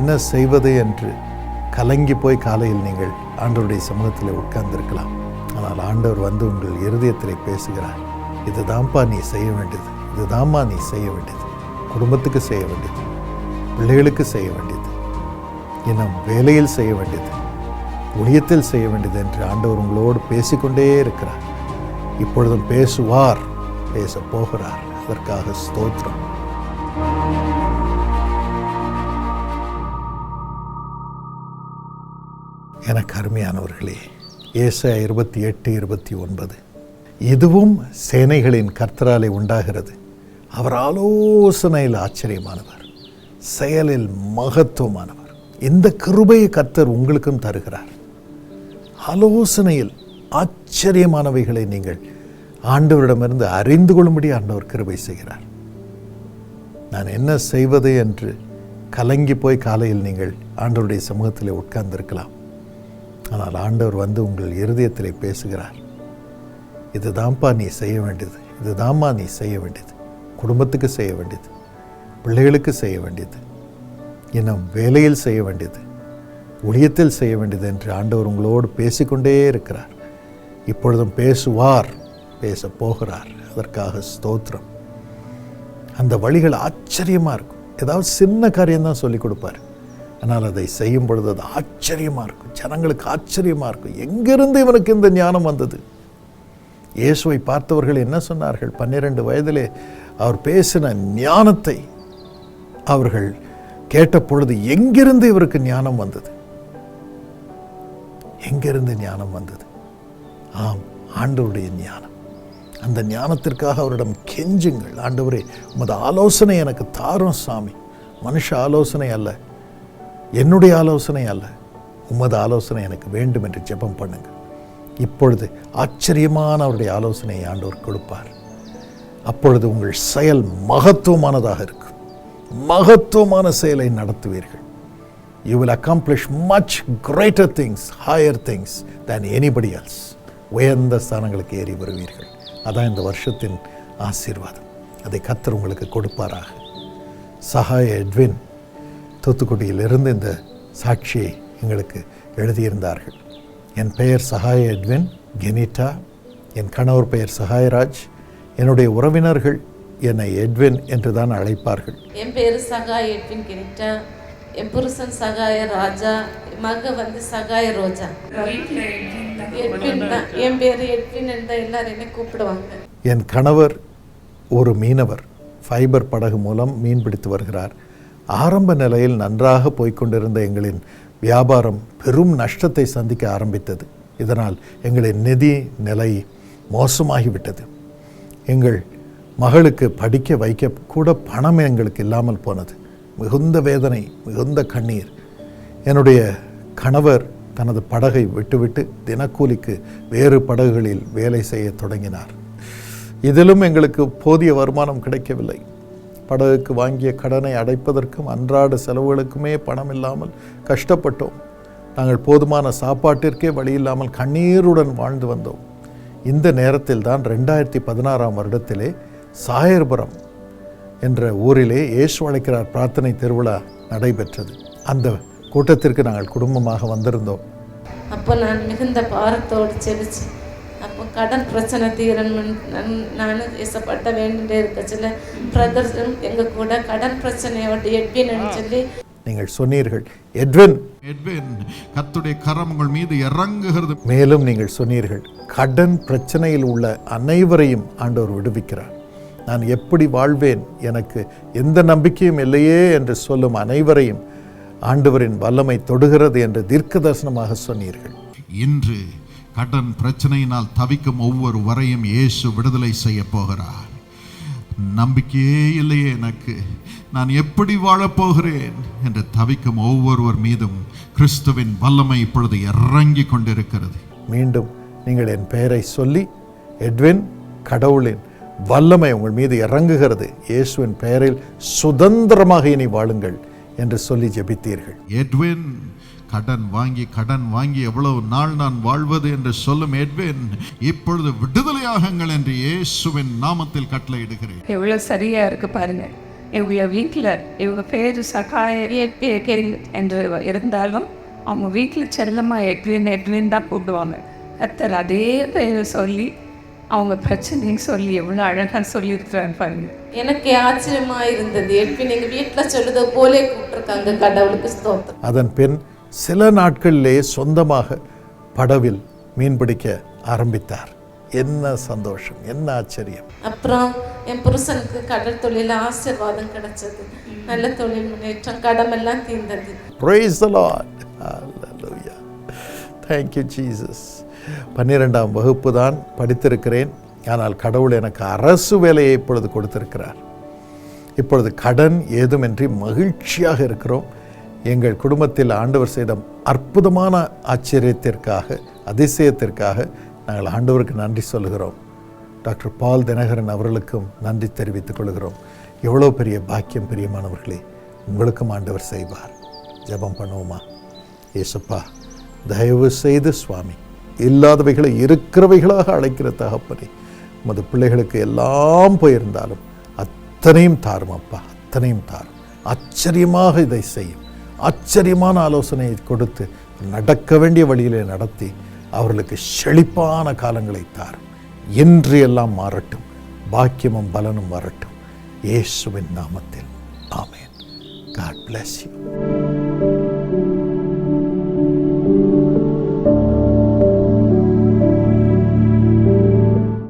என்ன செய்வது என்று கலங்கி போய் காலையில் நீங்கள் ஆண்டவருடைய சமூகத்தில் உட்கார்ந்திருக்கலாம். ஆனால் ஆண்டவர் வந்து உங்கள் இருதயத்திலே பேசுகிறார். இதுதான்ப்பா நீ செய்ய வேண்டியது. இதுதாம்மா நீ செய்ய வேண்டியது. குடும்பத்துக்கு செய்ய வேண்டியது. பிள்ளைகளுக்கு செய்ய வேண்டியது. இன்னும் வேலையில் செய்ய வேண்டியது. ஊழியத்தில் செய்ய வேண்டியது என்று ஆண்டவர் உங்களோடு பேசிக்கொண்டே இருக்கிறார். இப்பொழுதும் பேசுவார் பேச போகிறார். அதற்காக ஸ்தோத்திரம். எனக்கு அருமையானவர்களே ஏச இருபத்தி எட்டு இருபத்தி ஒன்பது. இதுவும் சேனைகளின் கர்த்தராலே உண்டாகிறது. அவர் ஆலோசனையில் ஆச்சரியமானவர் செயலில் மகத்துவமானவர். இந்த கிருபையை கர்த்தர் உங்களுக்கும் தருகிறார். ஆலோசனையில் ஆச்சரியமானவைகளை நீங்கள் ஆண்டவரிடமிருந்து அறிந்து கொள்ளும்படி ஆண்டவர் கிருபை செய்கிறார். நான் என்ன செய்வது என்று கலங்கி போய் காலையில் நீங்கள் ஆண்டவருடைய சமூகத்தில் உட்கார்ந்திருக்கலாம். ஆனால் ஆண்டவர் வந்து உங்கள் இருதயத்தில் பேசுகிறார். இதுதான்ப்பா நீ செய்ய வேண்டியது. இதுதாம்மா நீ செய்ய வேண்டியது. குடும்பத்துக்கு செய்ய வேண்டியது. பிள்ளைகளுக்கு செய்ய வேண்டியது. இன்னும் வேலையில் செய்ய வேண்டியது. ஊழியத்தில் செய்ய வேண்டியது என்று ஆண்டவர் உங்களோடு பேசிக்கொண்டே இருக்கிறார். இப்பொழுதும் பேசுவார் பேச போகிறார். அதற்காக ஸ்தோத்திரம். அந்த வழிகள் ஆச்சரியமாக இருக்கும். ஏதாவது சின்ன காரியம்தான் சொல்லி கொடுப்பார். ஆனால் அதை செய்யும் பொழுது அது ஆச்சரியமாக இருக்கும். ஜனங்களுக்கு ஆச்சரியமாக இருக்கும். எங்கிருந்து இவனுக்கு இந்த ஞானம் வந்தது? இயேசுவை பார்த்தவர்கள் என்ன சொன்னார்கள்? பன்னிரெண்டு வயதிலே அவர் பேசின ஞானத்தை அவர்கள் கேட்ட பொழுது எங்கிருந்து இவருக்கு ஞானம் வந்தது? எங்கிருந்து ஞானம் வந்தது? ஆம் ஆண்டவருடைய ஞானம். அந்த ஞானத்திற்காக அவரிடம் கெஞ்சுங்கள். ஆண்டவரே உமது ஆலோசனை எனக்கு தாரும் சாமி. மனுஷ ஆலோசனை அல்ல. என்னுடைய ஆலோசனை அல்ல உமது ஆலோசனை எனக்கு வேண்டும் என்று ஜெபம் பண்ணுங்கள் இப்பொழுது ஆச்சரியமான அவருடைய ஆலோசனையை ஆண்டவர் கொடுப்பார். அப்பொழுது உங்கள் செயல் மகத்துவமானதாக இருக்கும். மகத்துவமான செயலை நடத்துவீர்கள். You will accomplish much greater things higher things than anybody else உயர்ந்த ஸ்தானங்களுக்கு ஏறி வருவீர்கள். அதான் இந்த வருஷத்தின் ஆசீர்வாதம். அதை கத்தர் உங்களுக்கு கொடுப்பாராக. சகாய எட்வின் தூத்துக்குடியிலிருந்து இந்த சாட்சியை எங்களுக்கு எழுதியிருந்தார்கள். என் பெயர் சகாய எட்வின் கெனிட்டா. என் கணவர் பெயர் சகாயராஜ். என்னுடைய உறவினர்கள் என்னை எட்வின் என்று தான் அழைப்பார்கள். என் பேர் சகாய் எட்வின் கிரிட்டா என் புருஷன் சகாய ராஜா. மக வந்து சகாய ரோஜா. எட்வின் என் பேர் எட்வின் என்று எல்லாரும் என்னை கூப்பிடுவாங்க. என் கணவர் ஒரு மீனவர். ஃபைபர் படகு மூலம் மீன் பிடித்து வருகிறார். ஆரம்ப நிலையில் நன்றாக போய்க்கொண்டிருந்த எங்களின் வியாபாரம் பெரும் நஷ்டத்தை சந்திக்க ஆரம்பித்தது. இதனால் எங்களின் நிதி நிலை மோசமாகிவிட்டது. எங்கள் மகளுக்கு படிக்க வைக்க கூட பணம் எங்களுக்கு இல்லாமல் போனது. மிகுந்த வேதனை மிகுந்த கண்ணீர். என்னுடைய கணவர் தனது படகை விட்டுவிட்டு தினக்கூலிக்கு வேறு படகுகளில் வேலை செய்ய தொடங்கினார். இதிலும் எங்களுக்கு போதிய வருமானம் கிடைக்கவில்லை. படகுக்கு வாங்கிய கடனை அடைப்பதற்கும் அன்றாட செலவுகளுக்குமே பணம் இல்லாமல் கஷ்டப்பட்டோம். நாங்கள் போதுமான சாப்பாட்டிற்கே வழி இல்லாமல் கண்ணீருடன் வாழ்ந்து வந்தோம். இந்த நேரத்தில் தான் ரெண்டாயிரத்தி பதினாறாம் வருடத்திலே சாயர்புரம் என்ற ஊரிலே ஏசு அழைக்கிறார் பிரார்த்தனை திருவிழா நடைபெற்றது. அந்த கூட்டத்திற்கு நாங்கள் குடும்பமாக வந்திருந்தோம். அப்போ நான் மிகுந்த பாரத்தோடு செபிச்சு கடன் பிரச்சனை தீரணும்னு நான் நான் இசப்பட்ட வேண்டிட்டே இருக்கச்சில பிரதர்ஸும் எங்கள் கூட கடன் பிரச்சனையோட எட்வின்னு சொல்லி. நீங்கள் சொன்னீர்கள் எட்வின்! எட்வின் கர்த்தருடைய கரம் உங்கள் மீது இறங்குகிறது. மேலும் நீங்கள் சொன்னீர்கள் கடன் பிரச்சனையில் உள்ள அனைவரையும் ஆண்டவர் விடுவிக்கிறார். நான் எப்படி வாழ்வேன்? எனக்கு எந்த நம்பிக்கையும் இல்லையே என்று சொல்லும் அனைவரையும் ஆண்டவரின் வல்லமை தொடுகிறது என்று தீர்க்க தரிசனமாக சொன்னீர்கள். இன்று கடன் பிரச்சனையினால் தவிக்கும் ஒவ்வொரு வரையும் இயேசு விடுதலை செய்ய போகிறார். நம்பிக்கையே இல்லையே எனக்கு. நான் எப்படி வாழப் போகிறேன்? என்று தவிக்கும் ஒவ்வொருவர் மீதும் கிறிஸ்துவின் வல்லமை இப்பொழுது இறங்கி கொண்டிருக்கிறது. மீண்டும் நீங்கள் என் பெயரை சொல்லி எட்வின் கடவுளின் வல்லமை உங்கள் மீது இறங்குகிறது. இயேசுவின் பெயரில் சுதந்திரமாக இனி வாழுங்கள் என்று சொல்லி ஜெபித்தீர்கள். எட்வின் கடன் வாங்கி கடன் வாங்கி எவ்வளவு நாள் நான் வாழ்வது என்று சொல்லும் எட்வின் இப்பொழுது விடுதலையாகுங்கள் என்று இயேசுவின் நாமத்தில் கட்டளையிடுகிறேன். எவ்வளோ சரியாக இருக்கு பாருங்க. இவங்க வீட்டில் இவங்க பேர் சகாய என்று இருந்தாலும் அவங்க வீட்டில் செல்லமாக எட்வின் எட்வின் தான் கூப்பிடுவாங்க. கத்தர் அதே பேரை சொல்லி அவங்க பிரச்சனையும் சொல்லி எவ்வளோ அழகாக சொல்லியிருக்கிறாங்க பாருங்க. எனக்கு ஆச்சரியமா இருந்தது. எட்வின் எங்க வீட்டுல சொல்லுத போலே கூப்பிட்டுருக்காங்க. கடவுளுக்கு ஸ்தோத்திரம். அதன் பின் சில நாட்களிலே சொந்தமாக படவில் மீன்பிடிக்க ஆரம்பித்தார். என்ன சந்தோஷம் என்ன ஆச்சரியம். அப்புறம் என் புருஷனுக்கு கடல் தொழில ஆசீர்வாதம் கிடைச்சது. நல்ல தொழில் முன்னேற்றம் கடமெல்லாம் தீர்ந்தது. Praise the Lord. Hallelujah. Thank you, Jesus. பன்னிரெண்டாம் வகுப்பு தான் படித்திருக்கிறேன். ஆனால் கடவுள் எனக்கு அரசு வேலையை இப்பொழுது கொடுத்திருக்கிறார். இப்பொழுது கடன் ஏதுமின்றி மகிழ்ச்சியாக இருக்கிறோம். எங்கள் குடும்பத்தில் ஆண்டவர் செய்த அற்புதமான ஆச்சரியத்திற்காக அதிசயத்திற்காக நாங்கள் ஆண்டவருக்கு நன்றி சொல்கிறோம் டாக்டர் பால் தினகரன் அவர்களுக்கும் நன்றி தெரிவித்துக் கொள்கிறோம். எவ்வளோ பெரிய பாக்கியம் பிரியமானவர்களே உங்களுக்கும் ஆண்டவர் செய்வார். ஜெபம் பண்ணுவோமா? ஏசப்பா தயவு செய்து சுவாமி இல்லாதவைகளை இருக்கிறவைகளாக அழைக்கிற தகப்பனே உமது பிள்ளைகளுக்கு எல்லாம் போயிருந்தாலும் அத்தனையும் தாரும் அப்பா அத்தனையும் தாரும். ஆச்சரியமாக இதை செய்யும். ஆச்சரியமான ஆலோசனையை கொடுத்து நடக்க வேண்டிய வழியிலே நடத்தி அவர்களுக்கு செழிப்பான காலங்களை தார். என்று எல்லாம் மாறட்டும். பாக்கியமும் பலனும் வரட்டும். இயேசுவின் நாமத்தில். ஆமேன். God bless you